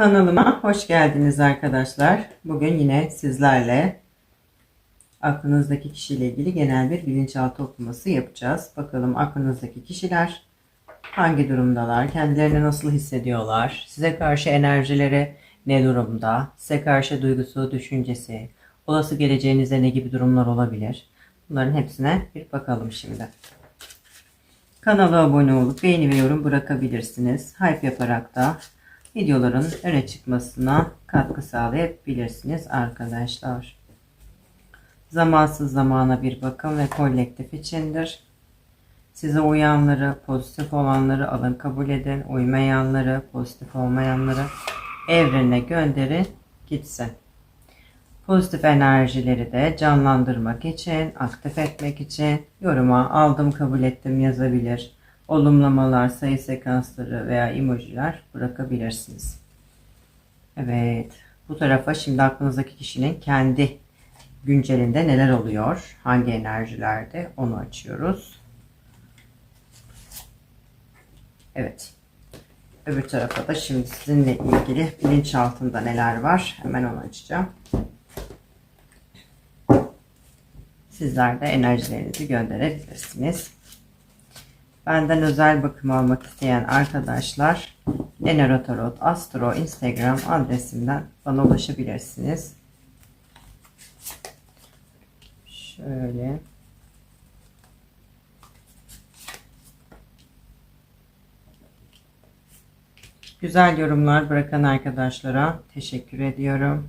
Kanalıma hoş geldiniz arkadaşlar. Bugün yine sizlerle aklınızdaki kişiyle ilgili genel bir bilinçaltı okuması yapacağız. Bakalım aklınızdaki kişiler hangi durumdalar, kendilerini nasıl hissediyorlar, size karşı enerjileri ne durumda, size karşı duygusu, düşüncesi, olası geleceğinize ne gibi durumlar olabilir. Bunların hepsine bir bakalım şimdi. Kanala abone olup beğeni ve yorum bırakabilirsiniz. Hype yaparak da videoların öne çıkmasına katkı sağlayabilirsiniz arkadaşlar. Zamansız zamana bir bakın ve kolektif içindir. Size uyanları, pozitif olanları alın kabul edin. Uymayanları, pozitif olmayanları evrene gönderin gitsin. Pozitif enerjileri de canlandırmak için, aktif etmek için yoruma aldım kabul ettim yazabilir. Olumlamalar, sayı sekansları veya emojiler bırakabilirsiniz. Evet. Bu tarafa şimdi aklınızdaki kişinin kendi güncelinde neler oluyor? Hangi enerjilerde? Onu açıyoruz. Evet. Öbür tarafa da şimdi sizinle ilgili bilinçaltında neler var? Hemen onu açacağım. Sizler de enerjilerinizi gönderebilirsiniz. Benden özel bakım almak isteyen arkadaşlar Enerotarot Astro Instagram adresimden bana ulaşabilirsiniz. Şöyle. Güzel yorumlar bırakan arkadaşlara teşekkür ediyorum.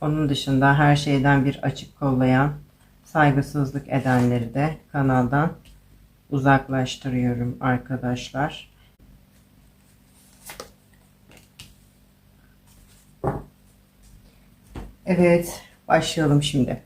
Onun dışında her şeyden bir açık kollayan, saygısızlık edenleri de kanaldan uzaklaştırıyorum arkadaşlar. Evet, başlayalım şimdi.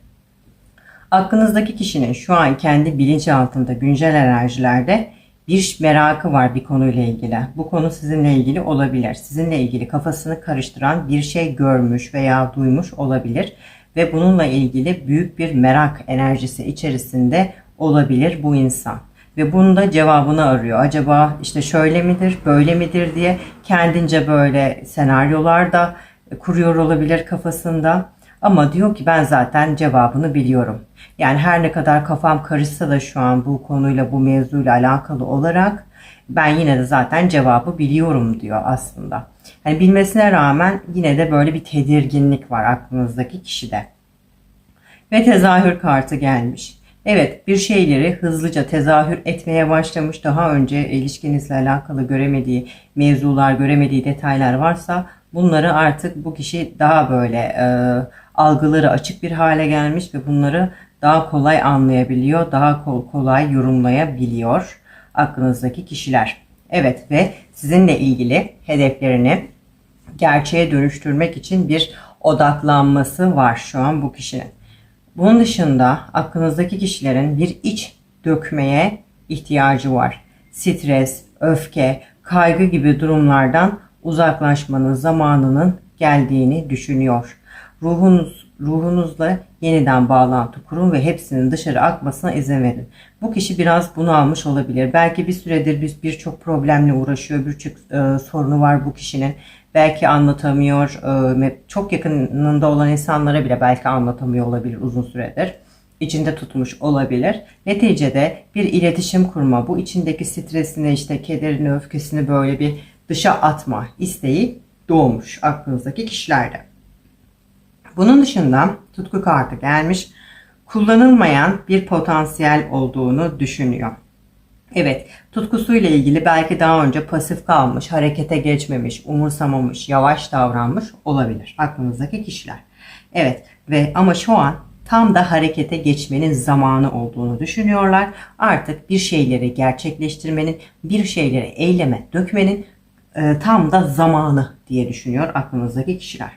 Aklınızdaki kişinin şu an kendi bilinçaltında güncel enerjilerde bir merakı var bir konuyla ilgili. Bu konu sizinle ilgili olabilir. Sizinle ilgili kafasını karıştıran bir şey görmüş veya duymuş olabilir ve bununla ilgili büyük bir merak enerjisi içerisinde olabilir bu insan ve bunun da cevabını arıyor. Acaba işte şöyle midir, böyle midir diye kendince böyle senaryolar da kuruyor olabilir kafasında. Ama diyor ki ben zaten cevabını biliyorum. Yani her ne kadar kafam karışsa da şu an bu konuyla bu mevzuyla alakalı olarak ben yine de zaten cevabı biliyorum diyor aslında. Hani bilmesine rağmen yine de böyle bir tedirginlik var aklınızdaki kişide. Ve tezahür kartı gelmiş. Evet bir şeyleri hızlıca tezahür etmeye başlamış. Daha önce ilişkinizle alakalı göremediği mevzular, göremediği detaylar varsa bunları artık bu kişi daha böyle e, algıları açık bir hale gelmiş ve bunları daha kolay anlayabiliyor, daha kol kolay yorumlayabiliyor aklınızdaki kişiler. Evet ve sizinle ilgili hedeflerini gerçeğe dönüştürmek için bir odaklanması var şu an bu kişinin. Bunun dışında aklınızdaki kişilerin bir iç dökmeye ihtiyacı var. Stres, öfke, kaygı gibi durumlardan uzaklaşmanın zamanının geldiğini düşünüyor. Ruhunuz, ruhunuzla yeniden bağlantı kurun ve hepsinin dışarı akmasına izin verin. Bu kişi biraz bunu almış olabilir. Belki bir süredir biz birçok problemle uğraşıyor, birçok e, sorunu var bu kişinin. Belki anlatamıyor, e, çok yakınında olan insanlara bile belki anlatamıyor olabilir uzun süredir. İçinde tutmuş olabilir. Neticede bir iletişim kurma, bu içindeki stresini, işte kederini, öfkesini böyle bir dışa atma isteği doğmuş aklınızdaki kişilerde. Bunun dışında tutku kartı gelmiş. Kullanılmayan bir potansiyel olduğunu düşünüyor. Evet, tutkusuyla ilgili belki daha önce pasif kalmış, harekete geçmemiş, umursamamış, yavaş davranmış olabilir aklınızdaki kişiler. Evet ve ama şu an tam da harekete geçmenin zamanı olduğunu düşünüyorlar. Artık bir şeyleri gerçekleştirmenin, bir şeyleri eyleme dökmenin e, tam da zamanı diye düşünüyor aklınızdaki kişiler.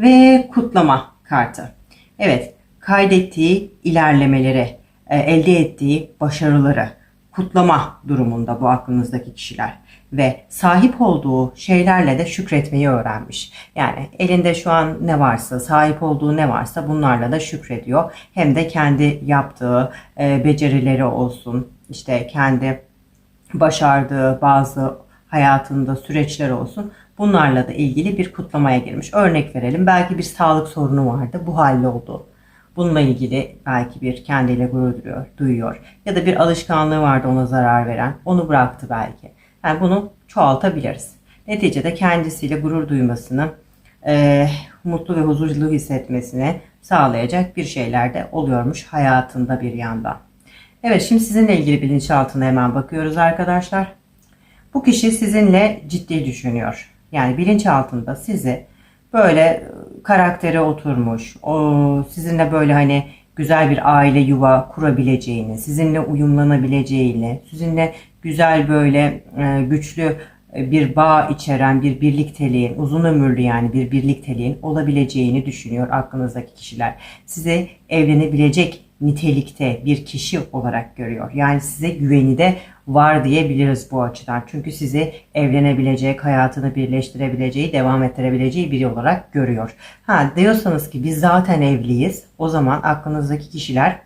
Ve kutlama kartı. Evet, kaydettiği ilerlemeleri, e, elde ettiği başarıları kutlama durumunda bu aklınızdaki kişiler ve sahip olduğu şeylerle de şükretmeyi öğrenmiş. Yani elinde şu an ne varsa, sahip olduğu ne varsa bunlarla da şükrediyor. Hem de kendi yaptığı e, becerileri olsun, işte kendi başardığı bazı hayatında süreçler olsun. Bunlarla da ilgili bir kutlamaya girmiş. Örnek verelim. Belki bir sağlık sorunu vardı. Bu halloldu. Bununla ilgili belki bir kendiyle gurur duyuyor, duyuyor. Ya da bir alışkanlığı vardı ona zarar veren. Onu bıraktı belki. Yani bunu çoğaltabiliriz. Neticede kendisiyle gurur duymasını, e, mutlu ve huzurlu hissetmesini sağlayacak bir şeyler de oluyormuş hayatında bir yandan. Evet şimdi sizinle ilgili bilinçaltına hemen bakıyoruz arkadaşlar. Bu kişi sizinle ciddi düşünüyor. Yani bilinçaltında sizi böyle e, karakteri oturmuş, o sizinle böyle hani güzel bir aile yuva kurabileceğini, sizinle uyumlanabileceğini, sizinle güzel böyle e, güçlü e, bir bağ içeren bir birlikteliğin, uzun ömürlü yani bir birlikteliğin olabileceğini düşünüyor aklınızdaki kişiler. Size evlenebilecek nitelikte bir kişi olarak görüyor. Yani size güveni de var diyebiliriz bu açıdan. Çünkü sizi evlenebilecek, hayatını birleştirebileceği, devam ettirebileceği biri olarak görüyor. Ha diyorsanız ki biz zaten evliyiz. O zaman aklınızdaki kişiler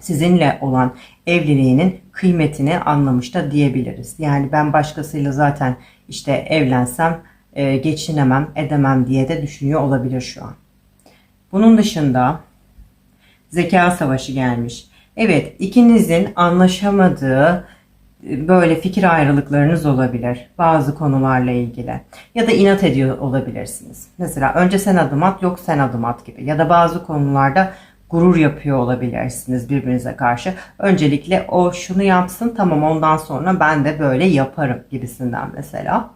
sizinle olan evliliğinin kıymetini anlamış da diyebiliriz. Yani ben başkasıyla zaten işte evlensem e, geçinemem, edemem diye de düşünüyor olabilir şu an. Bunun dışında zeka savaşı gelmiş. Evet ikinizin anlaşamadığı e, böyle fikir ayrılıklarınız olabilir bazı konularla ilgili ya da inat ediyor olabilirsiniz. Mesela önce sen adım at yok sen adım at gibi ya da bazı konularda gurur yapıyor olabilirsiniz birbirinize karşı. Öncelikle o şunu yapsın tamam ondan sonra ben de böyle yaparım gibisinden mesela.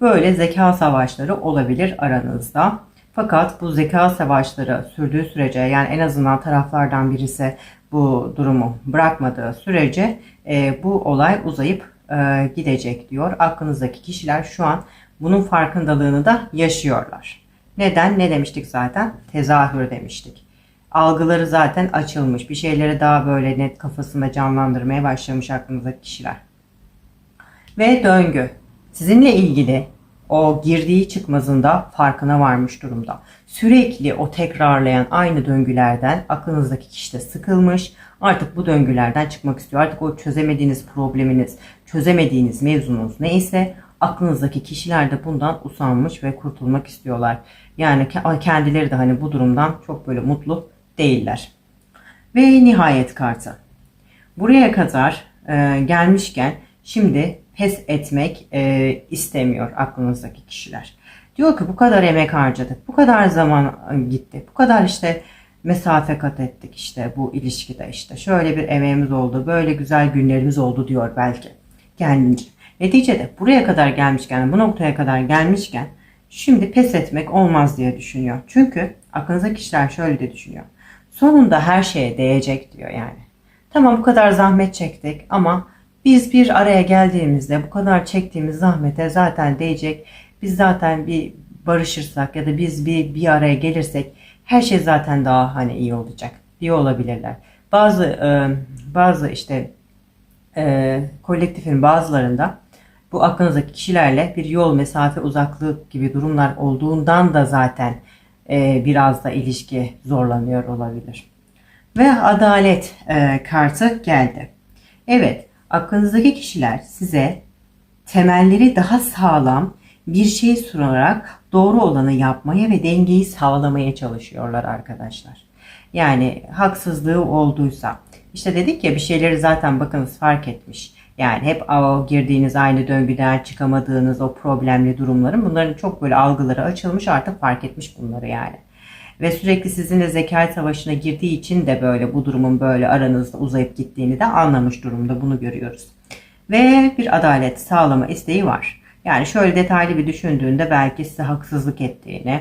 Böyle zeka savaşları olabilir aranızda. Fakat bu zeka savaşları sürdüğü sürece yani en azından taraflardan birisi bu durumu bırakmadığı sürece e, bu olay uzayıp e, gidecek diyor. Aklınızdaki kişiler şu an bunun farkındalığını da yaşıyorlar. Neden? Ne demiştik zaten? Tezahür demiştik. Algıları zaten açılmış. Bir şeyleri daha böyle net kafasında canlandırmaya başlamış aklınızdaki kişiler. Ve döngü. Sizinle ilgili o girdiği çıkmazında farkına varmış durumda. Sürekli o tekrarlayan aynı döngülerden aklınızdaki kişi de sıkılmış. Artık bu döngülerden çıkmak istiyor. Artık o çözemediğiniz probleminiz, çözemediğiniz mevzunuz neyse aklınızdaki kişiler de bundan usanmış ve kurtulmak istiyorlar. Yani kendileri de hani bu durumdan çok böyle mutlu değiller. Ve nihayet kartı. Buraya kadar e, gelmişken şimdi pes etmek e, istemiyor aklınızdaki kişiler. Diyor ki bu kadar emek harcadık, bu kadar zaman gitti, bu kadar işte mesafe kat ettik işte bu ilişkide işte şöyle bir emeğimiz oldu, böyle güzel günlerimiz oldu diyor belki kendince. Neticede buraya kadar gelmişken, bu noktaya kadar gelmişken şimdi pes etmek olmaz diye düşünüyor. Çünkü aklınızdaki kişiler şöyle de düşünüyor. Sonunda her şeye değecek diyor yani. Tamam bu kadar zahmet çektik ama biz bir araya geldiğimizde bu kadar çektiğimiz zahmete zaten değecek. Biz zaten bir barışırsak ya da biz bir bir araya gelirsek her şey zaten daha hani iyi olacak diye olabilirler. Bazı e, bazı işte e, kolektifin bazılarında bu aklınızdaki kişilerle bir yol mesafe uzaklık gibi durumlar olduğundan da zaten e, biraz da ilişki zorlanıyor olabilir. Ve adalet kartı geldi. Evet aklınızdaki kişiler size temelleri daha sağlam bir şey sunarak doğru olanı yapmaya ve dengeyi sağlamaya çalışıyorlar arkadaşlar. Yani haksızlığı olduysa işte dedik ya bir şeyleri zaten bakınız fark etmiş. Yani hep o girdiğiniz aynı döngüden çıkamadığınız o problemli durumların bunların çok böyle algıları açılmış artık fark etmiş bunları yani. Ve sürekli sizinle zeka savaşına girdiği için de böyle bu durumun böyle aranızda uzayıp gittiğini de anlamış durumda bunu görüyoruz. Ve bir adalet sağlama isteği var. Yani şöyle detaylı bir düşündüğünde belki size haksızlık ettiğini,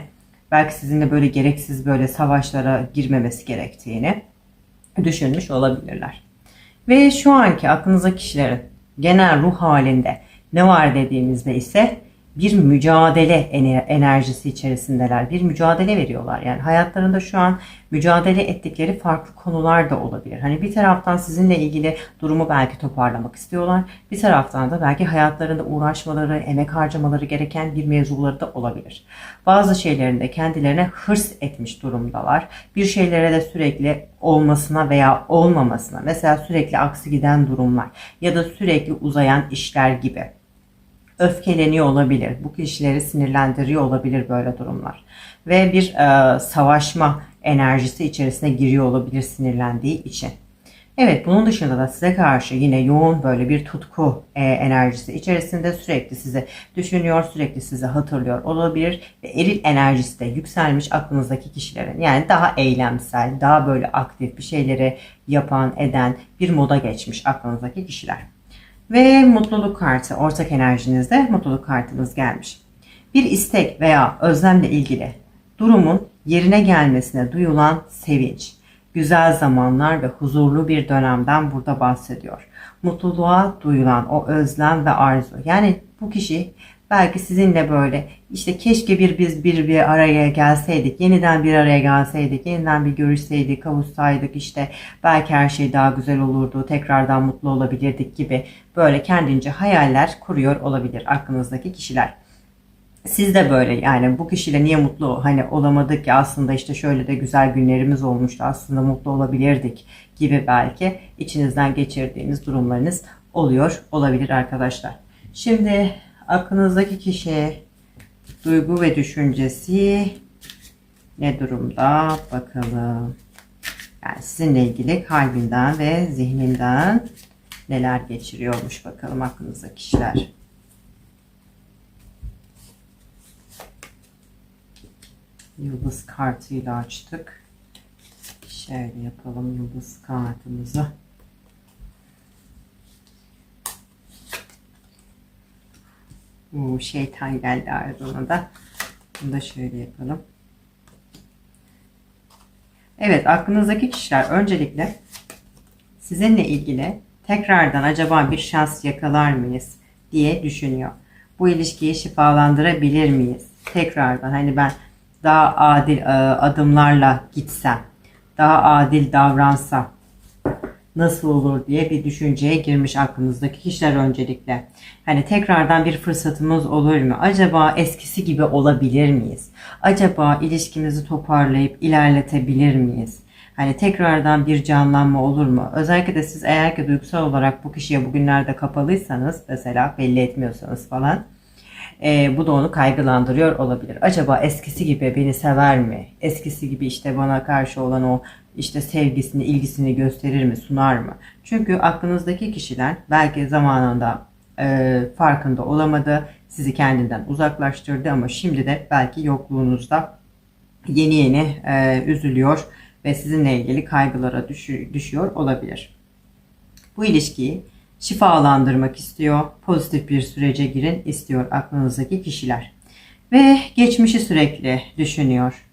belki sizinle böyle gereksiz böyle savaşlara girmemesi gerektiğini düşünmüş olabilirler. Ve şu anki aklınıza kişilerin genel ruh halinde ne var dediğimizde ise bir mücadele enerjisi içerisindeler. Bir mücadele veriyorlar. Yani hayatlarında şu an mücadele ettikleri farklı konular da olabilir. Hani bir taraftan sizinle ilgili durumu belki toparlamak istiyorlar. Bir taraftan da belki hayatlarında uğraşmaları, emek harcamaları gereken bir mevzuları da olabilir. Bazı şeylerinde kendilerine hırs etmiş durumdalar. Bir şeylere de sürekli olmasına veya olmamasına, mesela sürekli aksi giden durumlar ya da sürekli uzayan işler gibi öfkeleniyor olabilir. Bu kişileri sinirlendiriyor olabilir böyle durumlar. Ve bir e, savaşma enerjisi içerisine giriyor olabilir sinirlendiği için. Evet bunun dışında da size karşı yine yoğun böyle bir tutku e, enerjisi içerisinde sürekli sizi düşünüyor, sürekli sizi hatırlıyor olabilir ve eril enerjisi de yükselmiş aklınızdaki kişilerin yani daha eylemsel, daha böyle aktif bir şeyleri yapan, eden bir moda geçmiş aklınızdaki kişiler. Ve mutluluk kartı, ortak enerjinizde mutluluk kartınız gelmiş. Bir istek veya özlemle ilgili durumun yerine gelmesine duyulan sevinç, güzel zamanlar ve huzurlu bir dönemden burada bahsediyor. Mutluluğa duyulan o özlem ve arzu. Yani bu kişi belki sizinle böyle. İşte keşke bir biz bir bir araya gelseydik, yeniden bir araya gelseydik, yeniden bir görüşseydik, kavuşsaydık işte. Belki her şey daha güzel olurdu, tekrardan mutlu olabilirdik gibi. Böyle kendince hayaller kuruyor olabilir aklınızdaki kişiler. Siz de böyle yani. Bu kişiyle niye mutlu hani olamadık ya? Aslında işte şöyle de güzel günlerimiz olmuştu. Aslında mutlu olabilirdik gibi belki içinizden geçirdiğiniz durumlarınız oluyor olabilir arkadaşlar. Şimdi aklınızdaki kişi duygu ve düşüncesi ne durumda bakalım. Yani sizinle ilgili kalbinden ve zihninden neler geçiriyormuş bakalım aklınızdaki kişiler. Yıldız kartıyla açtık. Şöyle yapalım yıldız kartımızı. Bu şeytan geldi ardına da. Bunu da şöyle yapalım. Evet aklınızdaki kişiler öncelikle sizinle ilgili tekrardan acaba bir şans yakalar mıyız diye düşünüyor. Bu ilişkiyi şifalandırabilir miyiz? Tekrardan hani ben daha adil e, adımlarla gitsem, daha adil davransam nasıl olur diye bir düşünceye girmiş aklınızdaki kişiler öncelikle. Hani tekrardan bir fırsatımız olur mu? Acaba eskisi gibi olabilir miyiz? Acaba ilişkimizi toparlayıp ilerletebilir miyiz? Hani tekrardan bir canlanma olur mu? Özellikle de siz eğer ki duygusal olarak bu kişiye bugünlerde kapalıysanız mesela belli etmiyorsanız falan e, bu da onu kaygılandırıyor olabilir. Acaba eskisi gibi beni sever mi? Eskisi gibi işte bana karşı olan o işte sevgisini, ilgisini gösterir mi, sunar mı? Çünkü aklınızdaki kişiler belki zamanında e, farkında olamadı, sizi kendinden uzaklaştırdı ama şimdi de belki yokluğunuzda yeni yeni e, üzülüyor ve sizinle ilgili kaygılara düşüyor olabilir. Bu ilişkiyi şifalandırmak istiyor. Pozitif bir sürece girin istiyor aklınızdaki kişiler. Ve geçmişi sürekli düşünüyor.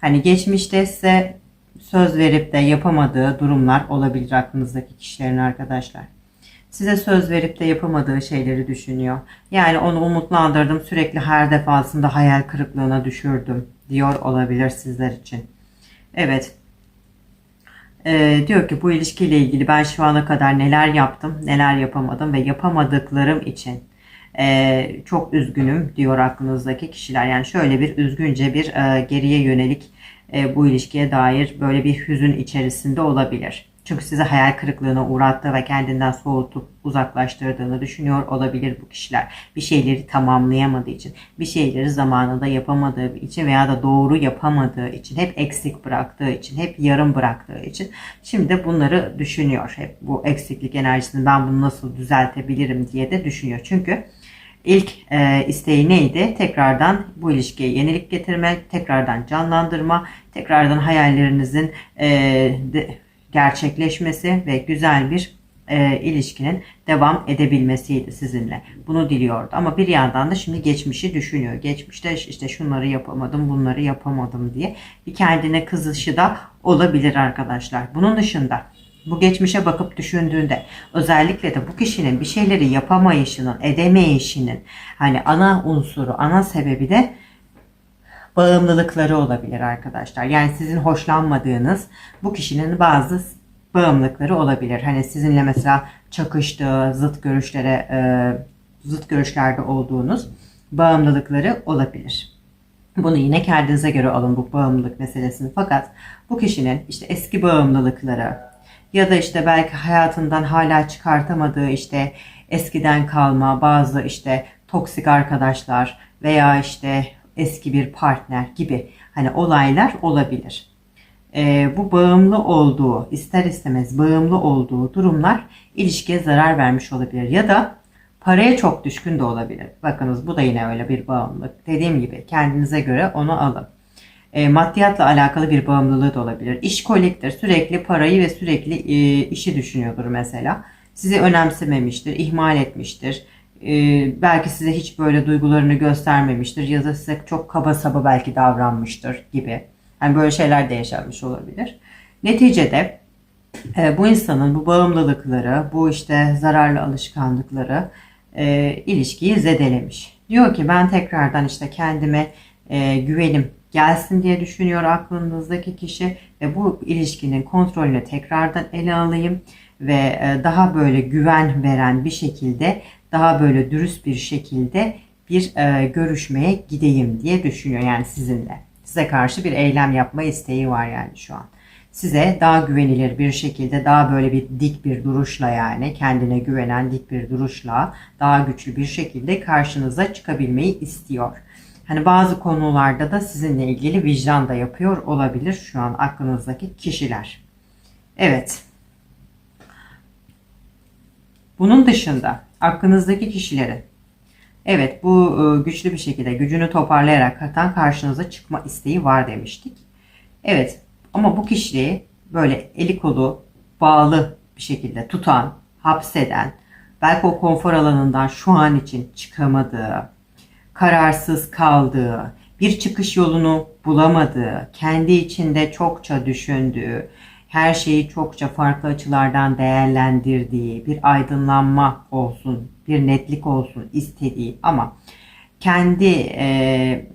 Hani geçmişte size söz verip de yapamadığı durumlar olabilir aklınızdaki kişilerin arkadaşlar. Size söz verip de yapamadığı şeyleri düşünüyor. Yani onu umutlandırdım sürekli her defasında hayal kırıklığına düşürdüm diyor olabilir sizler için. Evet e, diyor ki bu ilişkiyle ilgili ben şu ana kadar neler yaptım, neler yapamadım ve yapamadıklarım için e, çok üzgünüm diyor aklınızdaki kişiler. Yani şöyle bir üzgünce bir e, geriye yönelik e, bu ilişkiye dair böyle bir hüzün içerisinde olabilir. Çünkü sizi hayal kırıklığına uğrattı ve kendinden soğutup uzaklaştırdığını düşünüyor olabilir bu kişiler. Bir şeyleri tamamlayamadığı için, bir şeyleri zamanında yapamadığı için veya da doğru yapamadığı için, hep eksik bıraktığı için, hep yarım bıraktığı için şimdi bunları düşünüyor. Hep bu eksiklik enerjisini ben bunu nasıl düzeltebilirim diye de düşünüyor. Çünkü İlk e, isteği neydi? Tekrardan bu ilişkiye yenilik getirmek, tekrardan canlandırma, tekrardan hayallerinizin e, de, gerçekleşmesi ve güzel bir e, ilişkinin devam edebilmesiydi sizinle. Bunu diliyordu. Ama bir yandan da şimdi geçmişi düşünüyor. Geçmişte işte şunları yapamadım, bunları yapamadım diye bir kendine kızışı da olabilir arkadaşlar. Bunun dışında bu geçmişe bakıp düşündüğünde özellikle de bu kişinin bir şeyleri yapamayışının, edemeyişinin hani ana unsuru, ana sebebi de bağımlılıkları olabilir arkadaşlar. Yani sizin hoşlanmadığınız bu kişinin bazı bağımlılıkları olabilir. Hani sizinle mesela çakıştığı, zıt görüşlere, e, zıt görüşlerde olduğunuz bağımlılıkları olabilir. Bunu yine kendinize göre alın bu bağımlılık meselesini. Fakat bu kişinin işte eski bağımlılıkları ya da işte belki hayatından hala çıkartamadığı işte eskiden kalma bazı işte toksik arkadaşlar veya işte eski bir partner gibi hani olaylar olabilir. Ee, bu bağımlı olduğu, ister istemez bağımlı olduğu durumlar ilişkiye zarar vermiş olabilir ya da paraya çok düşkün de olabilir. Bakınız bu da yine öyle bir bağımlılık. Dediğim gibi kendinize göre onu alın. E, maddiyatla alakalı bir bağımlılığı da olabilir. İş koliktir. Sürekli parayı ve sürekli e, işi düşünüyordur mesela. Sizi önemsememiştir, ihmal etmiştir. E, belki size hiç böyle duygularını göstermemiştir ya da size çok kaba saba belki davranmıştır gibi. Yani böyle şeyler de yaşanmış olabilir. Neticede e, bu insanın bu bağımlılıkları, bu işte zararlı alışkanlıkları e, ilişkiyi zedelemiş. Diyor ki ben tekrardan işte kendime e, güvenim gelsin diye düşünüyor aklınızdaki kişi ve bu ilişkinin kontrolünü tekrardan ele alayım ve e, daha böyle güven veren bir şekilde daha böyle dürüst bir şekilde bir e, görüşmeye gideyim diye düşünüyor yani sizinle. Size karşı bir eylem yapma isteği var yani şu an. Size daha güvenilir bir şekilde daha böyle bir dik bir duruşla yani kendine güvenen dik bir duruşla daha güçlü bir şekilde karşınıza çıkabilmeyi istiyor. Hani bazı konularda da sizinle ilgili vicdan da yapıyor olabilir şu an aklınızdaki kişiler. Evet. Bunun dışında aklınızdaki kişilerin evet bu e, güçlü bir şekilde gücünü toparlayarak hatan karşınıza çıkma isteği var demiştik. Evet ama bu kişiliği böyle eli kolu bağlı bir şekilde tutan, hapseden, belki o konfor alanından şu an için çıkamadığı, kararsız kaldığı, bir çıkış yolunu bulamadığı, kendi içinde çokça düşündüğü, her şeyi çokça farklı açılardan değerlendirdiği, bir aydınlanma olsun, bir netlik olsun istediği ama kendi e,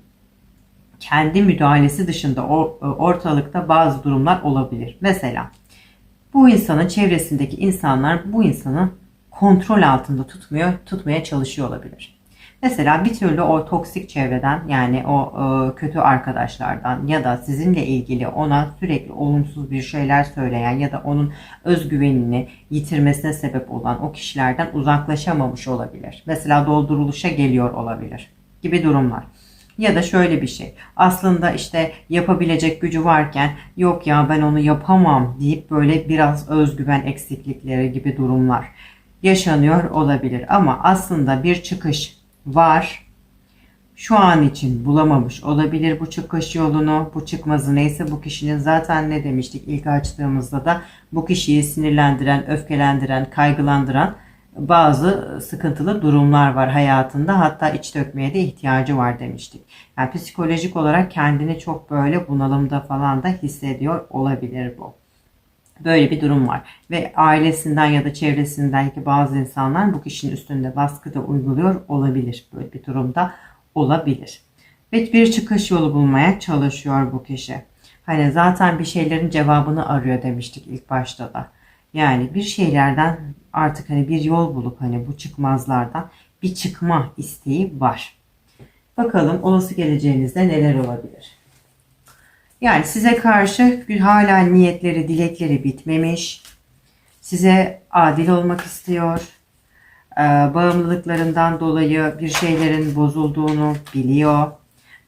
kendi müdahalesi dışında ortalıkta bazı durumlar olabilir. Mesela bu insanın çevresindeki insanlar bu insanı kontrol altında tutmuyor, tutmaya çalışıyor olabilir. Mesela bir türlü o toksik çevreden yani o e, kötü arkadaşlardan ya da sizinle ilgili ona sürekli olumsuz bir şeyler söyleyen ya da onun özgüvenini yitirmesine sebep olan o kişilerden uzaklaşamamış olabilir. Mesela dolduruluşa geliyor olabilir gibi durumlar. Ya da şöyle bir şey. Aslında işte yapabilecek gücü varken yok ya ben onu yapamam deyip böyle biraz özgüven eksiklikleri gibi durumlar yaşanıyor olabilir. Ama aslında bir çıkış var. Şu an için bulamamış olabilir bu çıkış yolunu, bu çıkmazı neyse bu kişinin zaten ne demiştik ilk açtığımızda da bu kişiyi sinirlendiren, öfkelendiren, kaygılandıran bazı sıkıntılı durumlar var hayatında. Hatta iç dökmeye de ihtiyacı var demiştik. Yani psikolojik olarak kendini çok böyle bunalımda falan da hissediyor olabilir bu. Böyle bir durum var. Ve ailesinden ya da çevresindeki bazı insanlar bu kişinin üstünde baskı da uyguluyor olabilir. Böyle bir durumda olabilir. Ve bir çıkış yolu bulmaya çalışıyor bu kişi. Hani zaten bir şeylerin cevabını arıyor demiştik ilk başta da. Yani bir şeylerden artık hani bir yol bulup hani bu çıkmazlardan bir çıkma isteği var. Bakalım olası geleceğinizde neler olabilir? Yani size karşı hala niyetleri, dilekleri bitmemiş. Size adil olmak istiyor. Ee, bağımlılıklarından dolayı bir şeylerin bozulduğunu biliyor.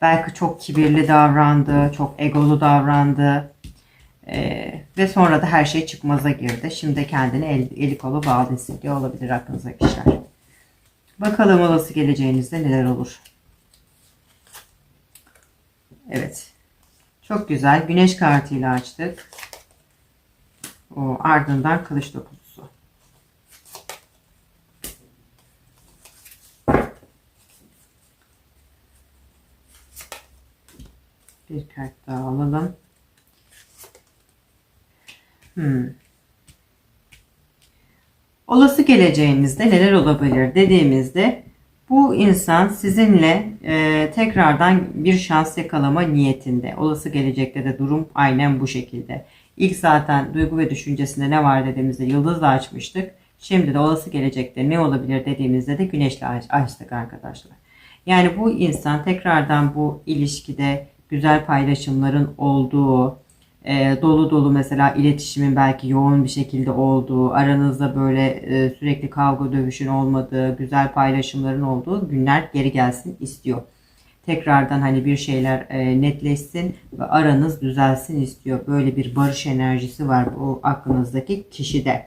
Belki çok kibirli davrandı, çok egolu davrandı. Ee, ve sonra da her şey çıkmaza girdi. Şimdi kendini el, eli kolu bağlı hissediyor olabilir aklınızdaki kişiler. Bakalım olası geleceğinizde neler olur. Evet. Çok güzel. Güneş kartıyla açtık. O ardından kılıç dokuzusu. Bir kart daha alalım. Hmm. Olası geleceğinizde neler olabilir dediğimizde bu insan sizinle e, tekrardan bir şans yakalama niyetinde. Olası gelecekte de durum aynen bu şekilde. İlk zaten duygu ve düşüncesinde ne var dediğimizde yıldızla açmıştık. Şimdi de olası gelecekte ne olabilir dediğimizde de güneşle açtık arkadaşlar. Yani bu insan tekrardan bu ilişkide güzel paylaşımların olduğu, e, dolu dolu mesela iletişimin belki yoğun bir şekilde olduğu, aranızda böyle e, sürekli kavga dövüşün olmadığı, güzel paylaşımların olduğu günler geri gelsin istiyor. Tekrardan hani bir şeyler e, netleşsin ve aranız düzelsin istiyor. Böyle bir barış enerjisi var bu aklınızdaki kişide.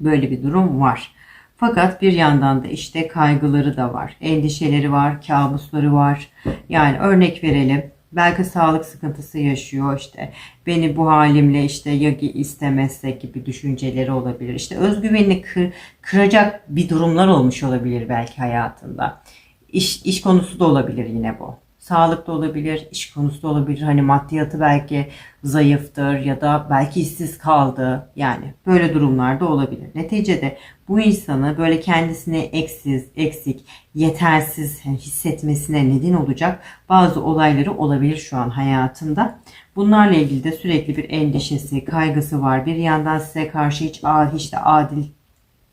Böyle bir durum var. Fakat bir yandan da işte kaygıları da var. Endişeleri var, kabusları var. Yani örnek verelim. Belki sağlık sıkıntısı yaşıyor işte beni bu halimle işte ya istemezse gibi düşünceleri olabilir. İşte özgüvenini kır, kıracak bir durumlar olmuş olabilir belki hayatında. İş, iş konusu da olabilir yine bu. Sağlık da olabilir, iş konusu olabilir. Hani maddiyatı belki zayıftır ya da belki işsiz kaldı. Yani böyle durumlarda olabilir. Neticede bu insanı böyle kendisini eksiz, eksik, yetersiz hissetmesine neden olacak bazı olayları olabilir şu an hayatında. Bunlarla ilgili de sürekli bir endişesi, kaygısı var. Bir yandan size karşı hiç, hiç de adil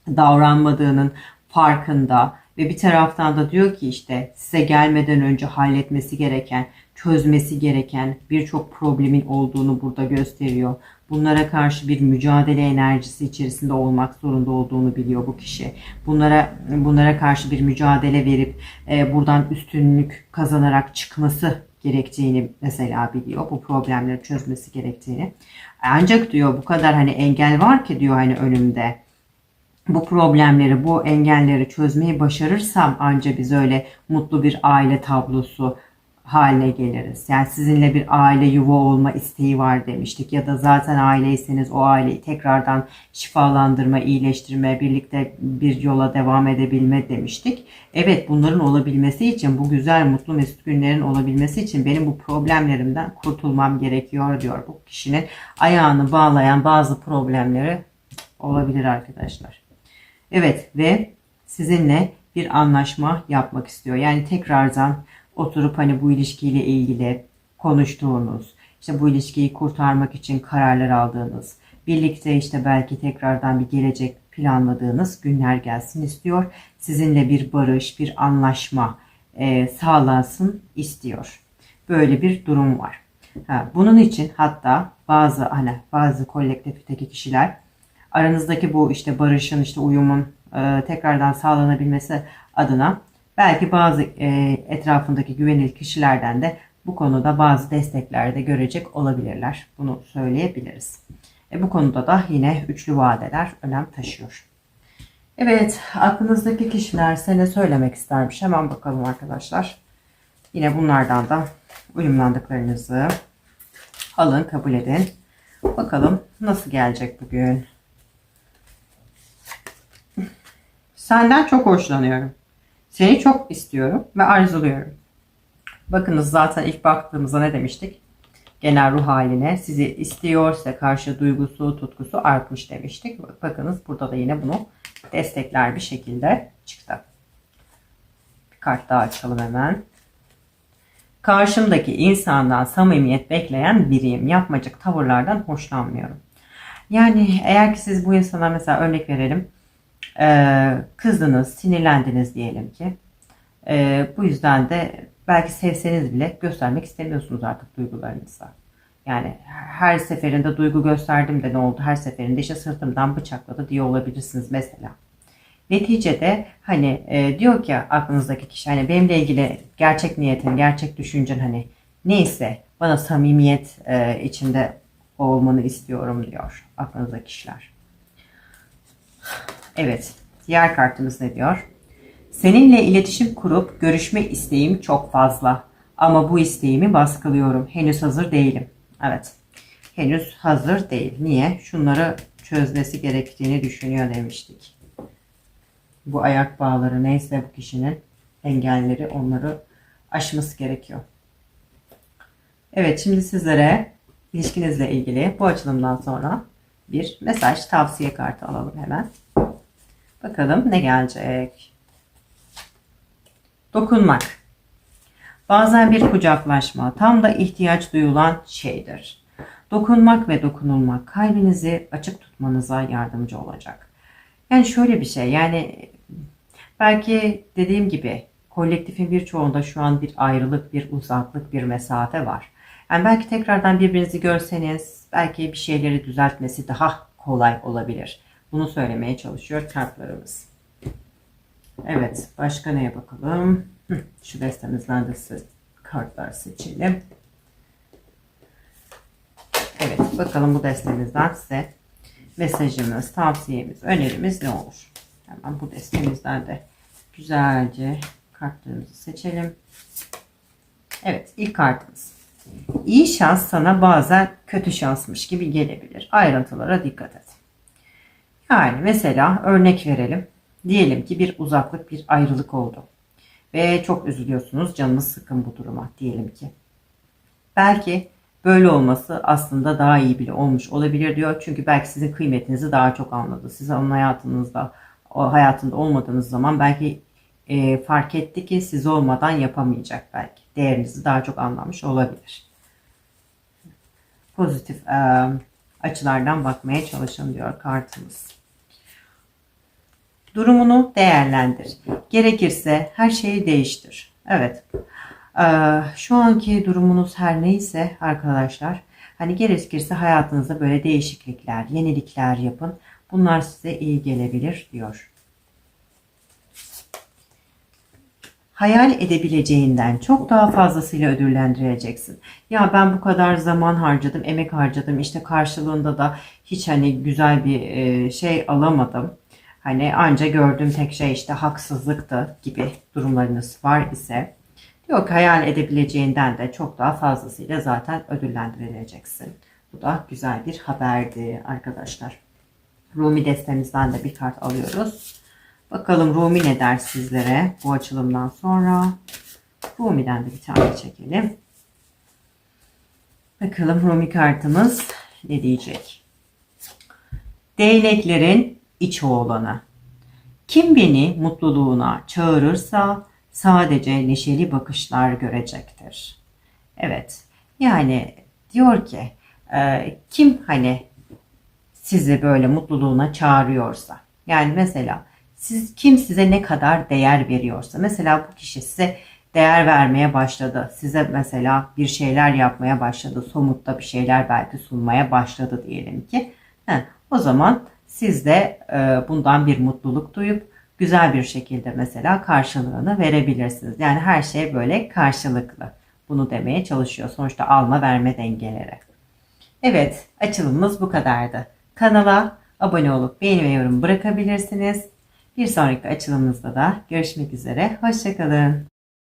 davranmadığının farkında ve bir taraftan da diyor ki işte size gelmeden önce halletmesi gereken, çözmesi gereken birçok problemin olduğunu burada gösteriyor. Bunlara karşı bir mücadele enerjisi içerisinde olmak zorunda olduğunu biliyor bu kişi. Bunlara bunlara karşı bir mücadele verip e, buradan üstünlük kazanarak çıkması gerektiğini mesela biliyor. Bu problemleri çözmesi gerektiğini. Ancak diyor bu kadar hani engel var ki diyor hani önümde bu problemleri, bu engelleri çözmeyi başarırsam anca biz öyle mutlu bir aile tablosu haline geliriz. Yani sizinle bir aile yuva olma isteği var demiştik ya da zaten aileyseniz o aileyi tekrardan şifalandırma, iyileştirme, birlikte bir yola devam edebilme demiştik. Evet bunların olabilmesi için, bu güzel, mutlu, mesut günlerin olabilmesi için benim bu problemlerimden kurtulmam gerekiyor diyor. Bu kişinin ayağını bağlayan bazı problemleri olabilir arkadaşlar. Evet ve sizinle bir anlaşma yapmak istiyor. Yani tekrardan oturup hani bu ilişkiyle ilgili konuştuğunuz, işte bu ilişkiyi kurtarmak için kararlar aldığınız, birlikte işte belki tekrardan bir gelecek planladığınız günler gelsin istiyor. Sizinle bir barış, bir anlaşma e, sağlansın istiyor. Böyle bir durum var. Ha, bunun için hatta bazı hani bazı kolektifteki kişiler aranızdaki bu işte barışın işte uyumun e, tekrardan sağlanabilmesi adına belki bazı e, etrafındaki güvenilir kişilerden de bu konuda bazı destekler de görecek olabilirler. Bunu söyleyebiliriz. E, bu konuda da yine üçlü vadeler önem taşıyor. Evet, aklınızdaki kişiler size ne söylemek istermiş? Hemen bakalım arkadaşlar. Yine bunlardan da uyumlandıklarınızı alın, kabul edin. Bakalım nasıl gelecek bugün? Senden çok hoşlanıyorum. Seni çok istiyorum ve arzuluyorum. Bakınız zaten ilk baktığımızda ne demiştik? Genel ruh haline sizi istiyorsa karşı duygusu, tutkusu artmış demiştik. Bakınız burada da yine bunu destekler bir şekilde çıktı. Bir kart daha açalım hemen. Karşımdaki insandan samimiyet bekleyen biriyim. Yapmacık tavırlardan hoşlanmıyorum. Yani eğer ki siz bu insana mesela örnek verelim e, kızdınız, sinirlendiniz diyelim ki. E, bu yüzden de belki sevseniz bile göstermek istemiyorsunuz artık duygularınızı. Yani her seferinde duygu gösterdim de ne oldu? Her seferinde işte sırtımdan bıçakladı diye olabilirsiniz mesela. Neticede hani e, diyor ki aklınızdaki kişi hani benimle ilgili gerçek niyetin, gerçek düşüncen hani neyse bana samimiyet e, içinde olmanı istiyorum diyor aklınızdaki kişiler. Evet. Diğer kartımız ne diyor? Seninle iletişim kurup görüşme isteğim çok fazla. Ama bu isteğimi baskılıyorum. Henüz hazır değilim. Evet. Henüz hazır değil. Niye? Şunları çözmesi gerektiğini düşünüyor demiştik. Bu ayak bağları neyse bu kişinin engelleri onları aşması gerekiyor. Evet şimdi sizlere ilişkinizle ilgili bu açılımdan sonra bir mesaj tavsiye kartı alalım hemen. Bakalım ne gelecek. Dokunmak. Bazen bir kucaklaşma tam da ihtiyaç duyulan şeydir. Dokunmak ve dokunulmak kalbinizi açık tutmanıza yardımcı olacak. Yani şöyle bir şey yani belki dediğim gibi kolektifin birçoğunda şu an bir ayrılık, bir uzaklık, bir mesafe var. Yani belki tekrardan birbirinizi görseniz belki bir şeyleri düzeltmesi daha kolay olabilir. Bunu söylemeye çalışıyor kartlarımız. Evet, başka neye bakalım? Şu destemizden de kartlar seçelim. Evet, bakalım bu destemizden size mesajımız, tavsiyemiz, önerimiz ne olur? Hemen bu destemizden de güzelce kartlarımızı seçelim. Evet, ilk kartımız. İyi şans sana bazen kötü şansmış gibi gelebilir. Ayrıntılara dikkat et. Yani mesela örnek verelim. Diyelim ki bir uzaklık, bir ayrılık oldu. Ve çok üzülüyorsunuz, canınız sıkın bu duruma diyelim ki. Belki böyle olması aslında daha iyi bile olmuş olabilir diyor. Çünkü belki sizin kıymetinizi daha çok anladı. Siz onun hayatınızda, hayatında olmadığınız zaman belki e, fark etti ki siz olmadan yapamayacak belki. Değerinizi daha çok anlamış olabilir. Pozitif e, açılardan bakmaya çalışın diyor kartımız. Durumunu değerlendir. Gerekirse her şeyi değiştir. Evet. Ee, şu anki durumunuz her neyse arkadaşlar hani gerekirse hayatınızda böyle değişiklikler, yenilikler yapın. Bunlar size iyi gelebilir diyor. Hayal edebileceğinden çok daha fazlasıyla ödüllendirileceksin. Ya ben bu kadar zaman harcadım, emek harcadım. işte karşılığında da hiç hani güzel bir e, şey alamadım. Hani anca gördüğüm tek şey işte haksızlıktı gibi durumlarınız var ise diyor ki hayal edebileceğinden de çok daha fazlasıyla zaten ödüllendirileceksin. Bu da güzel bir haberdi arkadaşlar. Rumi destemizden de bir kart alıyoruz. Bakalım Rumi ne der sizlere bu açılımdan sonra. Rumi'den de bir tane çekelim. Bakalım Rumi kartımız ne diyecek? Değneklerin iç oğlanı. Kim beni mutluluğuna çağırırsa sadece neşeli bakışlar görecektir. Evet. Yani diyor ki e, kim hani sizi böyle mutluluğuna çağırıyorsa yani mesela siz kim size ne kadar değer veriyorsa mesela bu kişi size değer vermeye başladı. Size mesela bir şeyler yapmaya başladı. Somutta bir şeyler belki sunmaya başladı diyelim ki. Heh, o zaman siz de e, bundan bir mutluluk duyup güzel bir şekilde mesela karşılığını verebilirsiniz. Yani her şey böyle karşılıklı. Bunu demeye çalışıyor. Sonuçta alma verme dengeleri. Evet açılımımız bu kadardı. Kanala abone olup beğeni ve yorum bırakabilirsiniz. Bir sonraki açılımımızda da görüşmek üzere. Hoşçakalın.